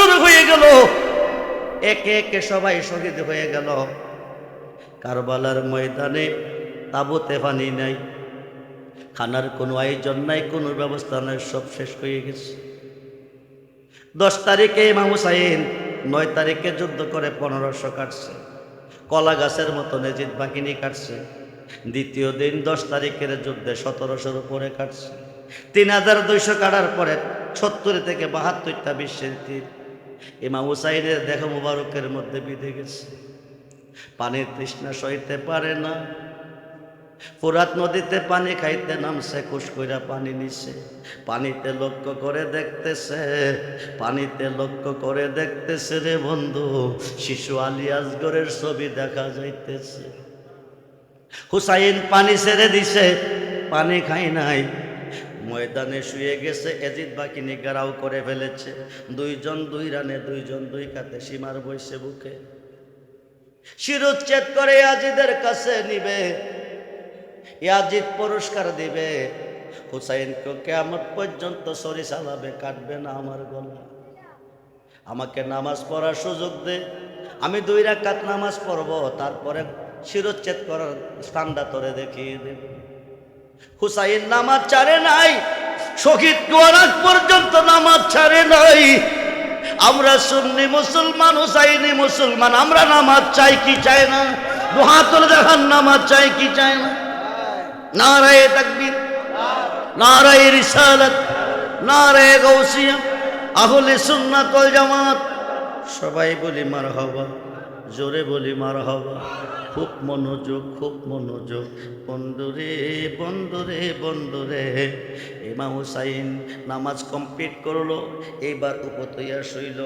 শুরু হয়ে গেল। একে একে সবাই শহীদ হয়ে গেল। কারবালার ময়দানে তাবুতে পানি নাই। খানার কোনো আয়োজন নাই, কোনো ব্যবস্থা নাই, সব শেষ হয়ে গেছে। দশ তারিখে ইমাম হুসাইন নয় তারিখে যুদ্ধ করে পনেরোশো কাটছে। কলা গাছের মতো নেজিদ বাহিনী কাটছে। দ্বিতীয় দিন দশ তারিখের যুদ্ধে সতেরোশোর উপরে কাটছে। তিন হাজার দুইশো কাটার পরে সত্তর থেকে বাহাত্তরটা বিশ্বের তীর। ইমাম হুসাইনের দেহ মুবারকের মধ্যে বিঁধে গেছে। পানির তৃষ্ণা সইতে পারে না। ফুরাত নদীতে পানি খাইতে নামছে কুশ কইরা পানি নিছে। পানিতে লক্ষ্য করে দেখতেছে, পানিতে লক্ষ্য করে দেখতেছে রে বন্ধু, শিশু আলী আসগরের ছবি দেখা যাইতেছে। হুসাইন পানি ছেড়ে দিছে, পানি খাই নাই। ময়দানে শুয়ে গেছে, এজিদ বাকিনি গেরাও করে ফেলেছে। দুইজন দুই রানে, দুইজন দুই কাতে সীমার বইছে বুকে। শিরুচ্ছেদ করে আজিদের কাছে নিবে। ইয়াজিদ পুরস্কার দিবে। হুসাইনকে কেমন পর্যন্ত সরি চালাবে কাটবে না আমার গলা। আমাকে নামাজ পড়ার সুযোগ দে। আমি দুই রাকাত নামাজ পড়ব, তারপরে শিরোচ্ছেদ করার স্থানটা তোরে দেখিয়ে দেব। হুসাইন নামাজ ছাড়ে নাই, শহীদ গোয়ারাজ পর্যন্ত নামাজ ছাড়ে নাই। আমরা সুন্নি মুসলমান, হুসাইনি মুসলমান, আমরা নামাজ চাই কি চাই না? দুহাতল দেখান নামাজ চাই কি চাই না? নারায় তাকবীর, নারায় রিসালাত, নারায় গৌসিয়া আহলে সুন্নাত ওয়াল জামাত। সবাই বলি মার হবা জোরে বলি মার হবা খুব মনোযোগ খুব মনোযোগ। বন্ধুরে বন্ধুরে বন্ধুরে। ইমাম হুসাইন নামাজ কমপ্লিট করল, এইবার উপতইয়া শইল,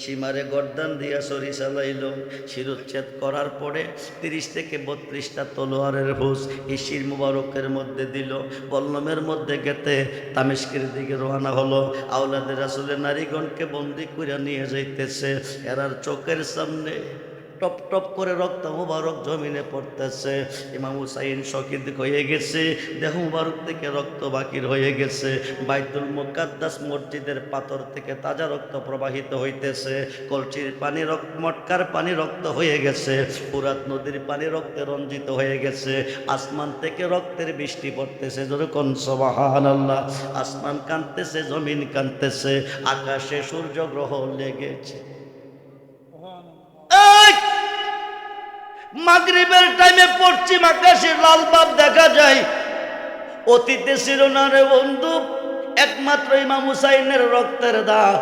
সীমারে গর্দান দিয়া সরি চালাইল শিরোচ্ছেদ করার পরে তিরিশ থেকে বত্রিশটা তলোয়ারের হুস এই শির মুবারকের মধ্যে দিল। বল্লমের মধ্যে গেতে তামেশকের দিকে রওনা হলো। আওলাদের আসলে নারীগণকে বন্দি করে নিয়ে যাইতেছে। এরার চোখের সামনে টপ টপ করে রক্ত মুবারক জমিনে পড়তেছে। ইমাম হুসাইন শকিদ হয়ে গেছে। দেহ মুবারক থেকে রক্ত বাকির হয়ে গেছে। বাইতুল মুকাদ্দাস মসজিদের পাথর থেকে তাজা রক্ত প্রবাহিত হইতেছে। কলচির পানি রক্ত, মটকার পানি রক্ত হয়ে গেছে। পুরাত নদীর পানি রক্তে রঞ্জিত হয়ে গেছে। আসমান থেকে রক্তের বৃষ্টি পড়তেছে। যেরকম সবাহান আল্লাহ আসমান কাঁদতেছে, জমিন কাঁদতেছে। আকাশে সূর্য গ্রহ লেগেছে এই! মাগরিবের টাইমে পশ্চিম আকাশে লাল বাপ দেখা যায়। অতীতে ছিল না রে বন্ধু, একমাত্র ইমাম হুসাইনের রক্তের দাগ।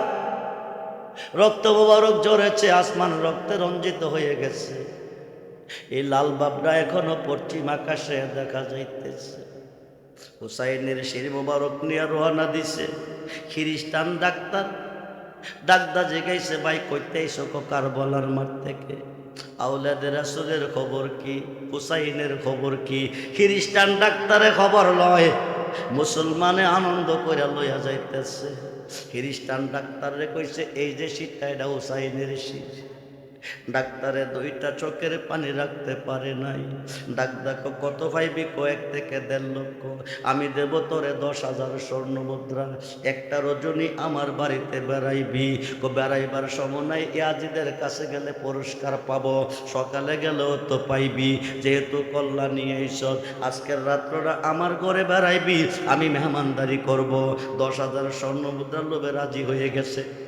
রক্ত মোবারক জড়েছে আসমান রক্তে রঞ্জিত হয়ে গেছে। এই লাল বাবরা এখনও পশ্চিম আকাশে দেখা যাইতেছে। হুসাইনের শির মোবারক নিয়ে রোহানা দিছে। খ্রিস্টান ডাক্তার ডাক্তার জেগেছে ভাই কইতে এসো কার বলার মাঠ থেকে? আউলাদের রাসুলের খবর কি? হুসাইনের খবর কি? খ্রিস্টান ডাক্তারে খবর লয়। মুসলমানে আনন্দ করে লইয়া যাইতেছে। খ্রিস্টান ডাক্তারে কইছে, এই যে শীতটা এটা হুসাইনের শীত ডাক্তারে দুইটা চোখের পানি রাখতে পারে নাই। ডাক্তার কত পাইবি কয়েক থেকে দেড় লক্ষ। আমি দেব তোরে দশ হাজার স্বর্ণ মুদ্রা। একটা রজনী আমার বাড়িতে বেড়াইবি। কো, বেড়াইবার সময় নাই, ইয়াজিদের কাছে গেলে পুরস্কার পাব। সকালে গেলেও তো পাইবি। যেহেতু কল্যাণী এইসব আজকের রাত্রটা আমার ঘরে বেড়াইবি। আমি মেহমানদারি করব। দশ হাজার স্বর্ণ মুদ্রার লোভে রাজি হয়ে গেছে।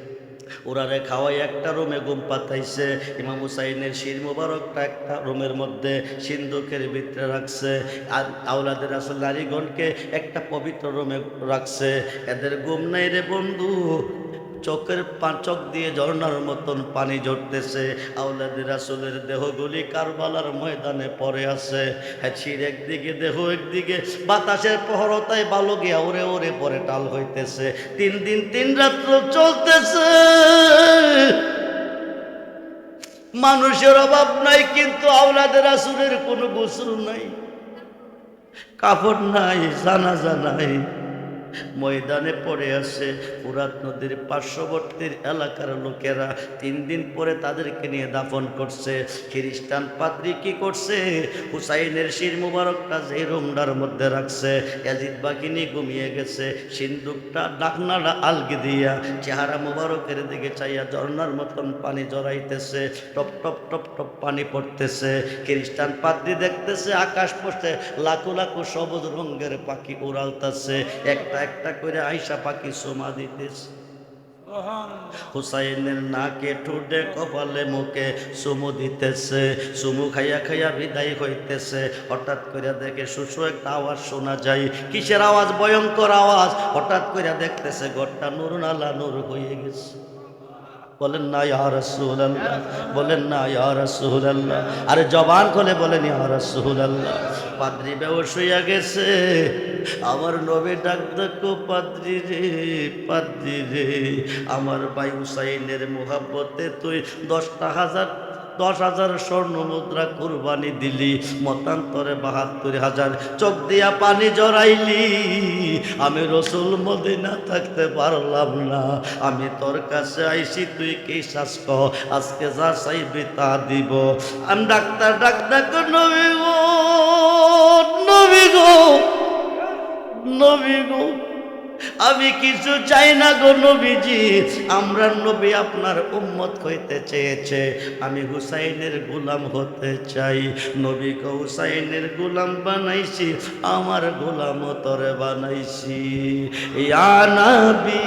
ওরারে খাওয়াই একটা রুমে গুম পাতাইছে। ইমাম হুসাইনের শির মুবারকটা একটা রুমের মধ্যে সিন্ধুকের ভিতরে রাখছে। আর আউলাদের আসল নারীগণকে একটা পবিত্র রুমে রাখছে। এদের গুম নাই রে বন্ধু। চোখের পাঁচক দিয়ে ঝর্ণার মতন পানি ঝরতেছে। আউলাদের আসলের দেহগুলি কারবালার ময়দানে পড়ে আছে। হ্যাঁ শির একদিকে, দেহ একদিকে, বাতাসের প্রহরতায় বালো গিয়া ওরে ওরে পরে টাল হইতেছে। তিন দিন, তিন রাত্র চলতেছে। মানুষের অভাব নাই, কিন্তু আউলাদের আসুরের কোনো গোসল নাই। কাপড় নাই, জানাজা নাই। ময়দানে পড়ে আছে ফুরাত নদীর পার্শ্ববর্তীর এলাকার লোকেরা তিন দিন পরে তাদেরকে নিয়ে দাফন করছে। খ্রিস্টান পাদ্রী কি করছে? হুসাইনের শির মুবারকটা যে রুমডার মধ্যে রাখছে। এজিদ বাকিনি ঘুমিয়ে গেছে। সিন্দুকটা ডাকনাটা আলগি দিয়া চেহারা মুবারকের দিকে চাইয়া ঝর্ণার মতন পানি জড়াইতেছে। টপ টপ টপ টপ পানি পড়তেছে। খ্রিস্টান পাদ্রী দেখতেছে, আকাশ পড়ছে, লাখো লাখো সবুজ রঙের পাখি উড়ালতেছে। একটা একটা করে আইসা পাখি সোমা দিতেছে। হুসাইনের নাকে ঠোঁটে কপালে মুখে সুমু দিতেছে। সুমু খাইয়া খাইয়া বিদায় হইতেছে। হঠাৎ করে দেখে সুসু একটা আওয়াজ শোনা যায়। কিসের আওয়াজ? ভয়ঙ্কর আওয়াজ। হঠাৎ করে দেখতেছে ঘরটা নুর নালা নুর হয়ে গেছে। বলেন না, ইয়া রাসূলুল্লাহ। বলেন না, ইয়া রাসূলুল্লাহ। আরে জবান খুলে বলেন, ইয়া রাসূলুল্লাহ। পাদ্রী বেউস হইয়া গেছে। আমার নবী ডাক দেখো, পাদ্রী রে পাদ্রী রে। আমার বায়ু সাইনের মোহাব্বতে তুই দশটা হাজার দশ হাজার স্বর্ণ মুদ্রা কুরবানি দিলি, মতান্তরে বাহাত্তর হাজার চোখ দিয়া পানি জড়াইলি। আমি রসুল মদিনা থাকতে পারলাম না। আমি তোর কাছে আইসি তুই কি শ্বাস আজকে যা চাইবি তা দিব। আমি ডাক্তার ডাক্তার নবী গো নবী গো নবী গো। আমি কিছু চাই না গো নবীজি। আমরা নবী আপনার উম্মত হইতে চেয়েছে। আমি হুসাইনের গোলাম হতে চাই। নবীকে হুসাইনের গোলাম বানাইছি, আমার গোলাম তরে বানাইছি। ইয়া নবী